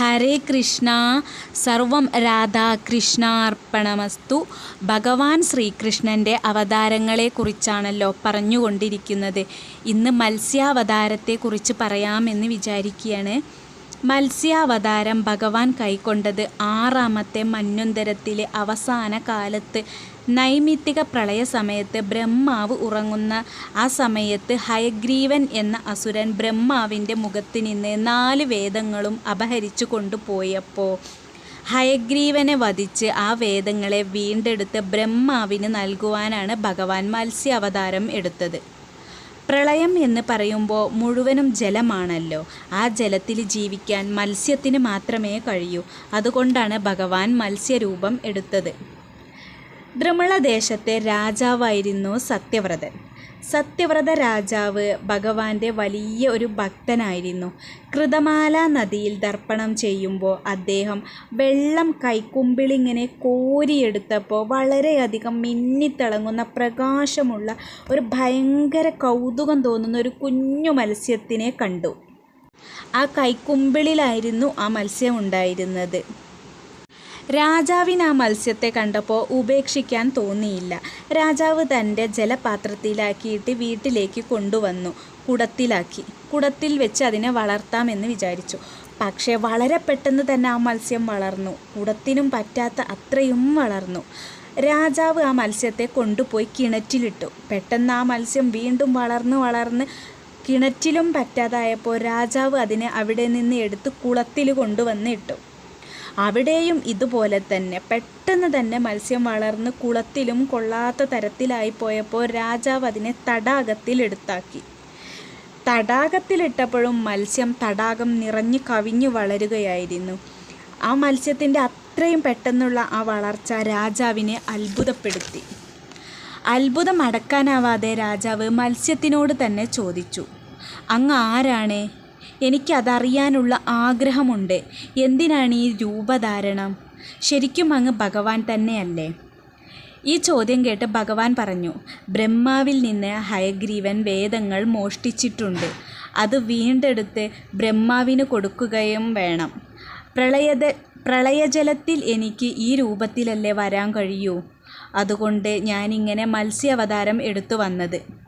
ഹരേ കൃഷ്ണ സർവം രാധാകൃഷ്ണാർപ്പണമസ്തു ഭഗവാൻ ശ്രീകൃഷ്ണന്റെ അവതാരങ്ങളെക്കുറിച്ചാണല്ലോ പറഞ്ഞുകൊണ്ടിരിക്കുന്നത്. ഇന്ന് മത്സ്യാവതാരത്തെക്കുറിച്ച് പറയാമെന്ന് വിചാരിക്കുകയാണ്. മത്സ്യാവതാരം ഭഗവാൻ കൈക്കൊണ്ടത് ആറാമത്തെ മന്വന്തരത്തിലെ അവസാന കാലത്ത് നൈമിത്തിക പ്രളയ സമയത്ത് ബ്രഹ്മാവ് ഉറങ്ങുന്ന ആ സമയത്ത് ഹയഗ്രീവൻ എന്ന അസുരൻ ബ്രഹ്മാവിന്റെ മുഖത്ത് നിന്ന് നാല് വേദങ്ങളും അപഹരിച്ചു കൊണ്ടുപോയപ്പോൾ ഹയഗ്രീവനെ വധിച്ച് ആ വേദങ്ങളെ വീണ്ടെടുത്ത് ബ്രഹ്മാവിന് നൽകുവാനാണ് ഭഗവാൻ മത്സ്യാവതാരം എടുത്തത്. പ്രളയം എന്ന് പറയുമ്പോൾ മുഴുവനും ജലമാണല്ലോ. ആ ജലത്തിൽ ജീവിക്കാൻ മത്സ്യത്തിന് മാത്രമേ കഴിയൂ. അതുകൊണ്ടാണ് ഭഗവാൻ മത്സ്യരൂപം എടുത്തത്. ദ്രുമളദേശത്തെ രാജാവായിരുന്നു സത്യവ്രതൻ. സത്യവ്രത രാജാവ് ഭഗവാന്റെ വലിയ ഒരു ഭക്തനായിരുന്നു. കൃതമാല നദിയിൽ ദർപ്പണം ചെയ്യുമ്പോൾ അദ്ദേഹം വെള്ളം കൈക്കുമ്പിളിങ്ങനെ കോരിയെടുത്തപ്പോൾ വളരെയധികം മിന്നിത്തിളങ്ങുന്ന പ്രകാശമുള്ള ഒരു ഭയങ്കര കൗതുകം തോന്നുന്ന ഒരു കുഞ്ഞു മത്സ്യത്തിനെ കണ്ടു. ആ കൈക്കുമ്പിളിലായിരുന്നു ആ മത്സ്യം ഉണ്ടായിരുന്നത്. രാജാവിന് ആ മത്സ്യത്തെ കണ്ടപ്പോൾ ഉപേക്ഷിക്കാൻ തോന്നിയില്ല. രാജാവ് തന്റെ ജലപാത്രത്തിലാക്കിയിട്ട് വീട്ടിലേക്ക് കൊണ്ടുവന്നു. കുടത്തിലാക്കി. കുടത്തിൽ വെച്ച് അതിനെ വളർത്താമെന്ന് വിചാരിച്ചു. പക്ഷേ വളരെ പെട്ടെന്ന് തന്നെ ആ മത്സ്യം വളർന്നു. കുടത്തിനും പറ്റാത്ത അത്രയും വളർന്നു. രാജാവ് ആ മത്സ്യത്തെ കൊണ്ടുപോയി കിണറ്റിലിട്ടു. പെട്ടെന്ന് ആ മത്സ്യം വീണ്ടും വളർന്ന് വളർന്ന് കിണറ്റിലും പറ്റാതായപ്പോൾ രാജാവ് അതിനെ അവിടെ നിന്ന് എടുത്ത് കുളത്തിൽ കൊണ്ടുവന്ന് ഇട്ടു. അവിടെയും ഇതുപോലെ തന്നെ പെട്ടെന്ന് തന്നെ മത്സ്യം വളർന്ന് കുളത്തിലും കൊള്ളാത്ത തരത്തിലായി പോയപ്പോൾ രാജാവ് അതിനെ തടാകത്തിൽ എടുത്താക്കി തടാകത്തിലിട്ടപ്പോഴും മത്സ്യം തടാകം നിറഞ്ഞു കവിഞ്ഞു വളരുകയായിരുന്നു. ആ മത്സ്യത്തിന്റെ അത്രയും പെട്ടെന്നുള്ള ആ വളർച്ച രാജാവിനെ അത്ഭുതപ്പെടുത്തി. അത്ഭുതം അടക്കാനാവാതെ രാജാവ് മത്സ്യത്തിനോട് തന്നെ ചോദിച്ചു അങ്ങ് ആരാണ്? എനിക്കതറിയാനുള്ള ആഗ്രഹമുണ്ട്. എന്തിനാണ് ഈ രൂപധാരണം? ശരിക്കും അങ്ങ് ഭഗവാൻ തന്നെയല്ലേ? ഈ ചോദ്യം കേട്ട് ഭഗവാൻ പറഞ്ഞു ബ്രഹ്മാവിൽ നിന്ന് ഹയഗ്രീവൻ വേദങ്ങൾ മോഷ്ടിച്ചിട്ടുണ്ട്. അത് വീണ്ടെടുത്ത് ബ്രഹ്മാവിന് കൊടുക്കുകയും വേണം. പ്രളയത പ്രളയജലത്തിൽ എനിക്ക് ഈ രൂപത്തിലല്ലേ വരാൻ കഴിയൂ? അതുകൊണ്ട് ഞാനിങ്ങനെ മത്സ്യാവതാരം എടുത്തു വന്നത്.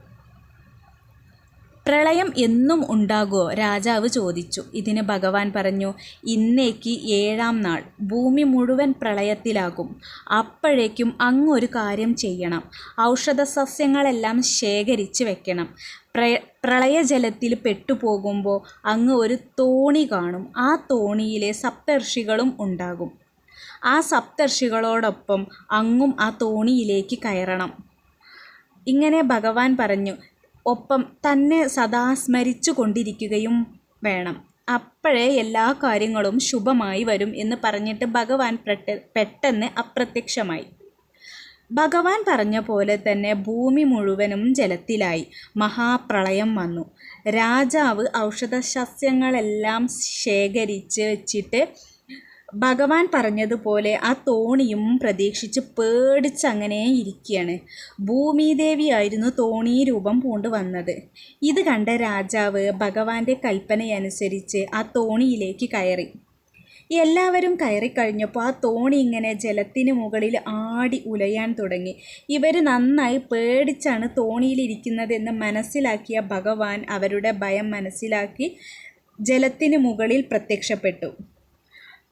പ്രളയം എന്നും ഉണ്ടാകുമോ? രാജാവ് ചോദിച്ചു. ഇതിന് ഭഗവാൻ പറഞ്ഞു ഇന്നേക്ക് ഏഴാം നാൾ. ഭൂമി മുഴുവൻ പ്രളയത്തിലാകും. അപ്പോഴേക്കും അങ്ങൊരു കാര്യം ചെയ്യണം. ഔഷധ സസ്യങ്ങളെല്ലാം ശേഖരിച്ച് വെക്കണം. പ്ര പ്രളയജലത്തിൽ പെട്ടുപോകുമ്പോൾ അങ്ങ് ഒരു തോണി കാണും. ആ തോണിയിലെ സപ്തർഷികളും ഉണ്ടാകും. ആ സപ്തർഷികളോടൊപ്പം അങ്ങും ആ തോണിയിലേക്ക് കയറണം. ഇങ്ങനെ ഭഗവാൻ പറഞ്ഞു ഒപ്പം തന്നെ സദാ സ്മരിച്ചു കൊണ്ടിരിക്കുകയും വേണം. അപ്പോഴേ എല്ലാ കാര്യങ്ങളും ശുഭമായി വരും എന്ന് പറഞ്ഞിട്ട് ഭഗവാൻ പെട്ടെന്ന് അപ്രത്യക്ഷമായി. ഭഗവാൻ പറഞ്ഞ പോലെ തന്നെ ഭൂമി മുഴുവനും ജലത്തിലായി. മഹാപ്രളയം വന്നു. രാജാവ് ഔഷധ സസ്യങ്ങളെല്ലാം ശേഖരിച്ച് വെച്ചിട്ട് ഭഗവാൻ പറഞ്ഞതുപോലെ ആ തോണിയും പ്രതീക്ഷിച്ച് പേടിച്ചങ്ങനെ ഇരിക്കുകയാണ് ഭൂമിദേവിയായിരുന്നു തോണി രൂപം പൂണ്ട് വന്നത്. ഇത് കണ്ട രാജാവ് ഭഗവാന്റെ കൽപ്പനയനുസരിച്ച് ആ തോണിയിലേക്ക് കയറി. എല്ലാവരും കയറിക്കഴിഞ്ഞപ്പോൾ ആ തോണി ഇങ്ങനെ ജലത്തിന് മുകളിൽ ആടി ഉലയാൻ തുടങ്ങി. ഇവർ നന്നായി പേടിച്ചാണ് തോണിയിലിരിക്കുന്നതെന്ന് മനസ്സിലാക്കിയ ഭഗവാൻ അവരുടെ ഭയം മനസ്സിലാക്കി ജലത്തിന് മുകളിൽ പ്രത്യക്ഷപ്പെട്ടു.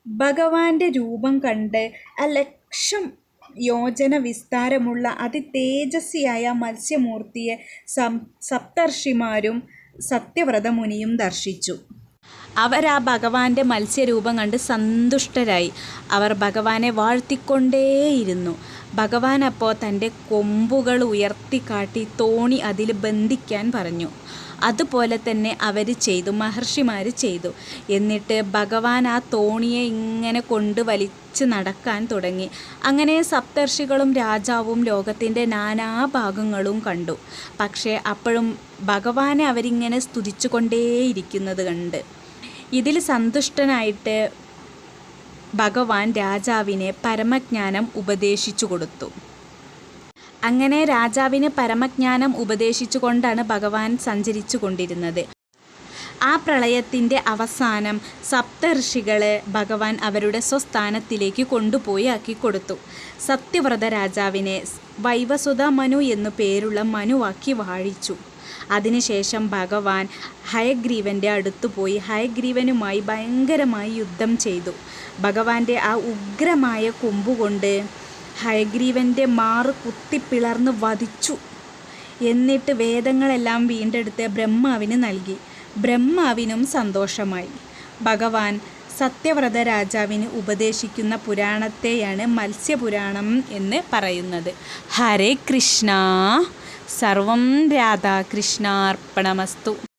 ഭഗവാന്റെ രൂപം കണ്ട് അലക്ഷം ലക്ഷം യോജന വിസ്താരമുള്ള അതിതേജസ്വിയായ മത്സ്യമൂർത്തിയെ സപ്തർഷിമാരും സത്യവ്രതമുനിയും ദർശിച്ചു. അവരാ ഭഗവാന്റെ മത്സ്യരൂപം കണ്ട് സന്തുഷ്ടരായി. അവർ ഭഗവാനെ വാഴ്ത്തിക്കൊണ്ടേയിരുന്നു. ഭഗവാൻ അപ്പോൾ തന്റെ കൊമ്പുകൾ ഉയർത്തിക്കാട്ടി തോണി അതിൽ ബന്ധിക്കാൻ പറഞ്ഞു. അതുപോലെ തന്നെ അവർ ചെയ്തു മഹർഷിമാർ ചെയ്തു. എന്നിട്ട് ഭഗവാൻ ആ തോണിയെ ഇങ്ങനെ കൊണ്ട് വലിച്ച് നടക്കാൻ തുടങ്ങി. അങ്ങനെ സപ്തർഷികളും രാജാവും ലോകത്തിന്റെ നാനാഭാഗങ്ങളും കണ്ടു. പക്ഷേ അപ്പോഴും ഭഗവാനെ അവരിങ്ങനെ സ്തുതിച്ചു കൊണ്ടേയിരിക്കുന്നത് കണ്ട്. ഇതിൽ സന്തുഷ്ടനായിട്ട് ഭഗവാൻ രാജാവിനെ പരമജ്ഞാനം ഉപദേശിച്ചു കൊടുത്തു. അങ്ങനെ രാജാവിന് പരമജ്ഞാനം ഉപദേശിച്ചുകൊണ്ടാണ് ഭഗവാൻ സഞ്ചരിച്ചു കൊണ്ടിരുന്നത് ആ പ്രളയത്തിന്റെ അവസാനം സപ്തർഷികളെ ഭഗവാൻ അവരുടെ സ്വസ്ഥാനത്തിലേക്ക് കൊണ്ടുപോയി ആക്കി കൊടുത്തു. സത്യവ്രത രാജാവിനെ വൈവസുത മനു എന്നു പേരുള്ള മനുവാക്കി വാഴിച്ചു. അതിനുശേഷം ഭഗവാൻ ഹയഗ്രീവന്റെ അടുത്തു പോയി ഹയഗ്രീവനുമായി ഭയങ്കരമായി യുദ്ധം ചെയ്തു. ഭഗവാന്റെ ആ ഉഗ്രമായ കൊമ്പുകൊണ്ട് ഹയഗ്രീവന്റെ മാറ് കുത്തിപ്പിളർന്ന് വധിച്ചു. എന്നിട്ട് വേദങ്ങളെല്ലാം വീണ്ടെടുത്ത് ബ്രഹ്മാവിന് നൽകി. ബ്രഹ്മാവിനും സന്തോഷമായി. ഭഗവാൻ സത്യവ്രത രാജാവിന് ഉപദേശിക്കുന്ന പുരാണത്തെയാണ് മത്സ്യപുരാണം എന്ന് പറയുന്നത്. ഹരേ കൃഷ്ണ. സർവം രാധാകൃഷ്ണാർപ്പണമസ്തു.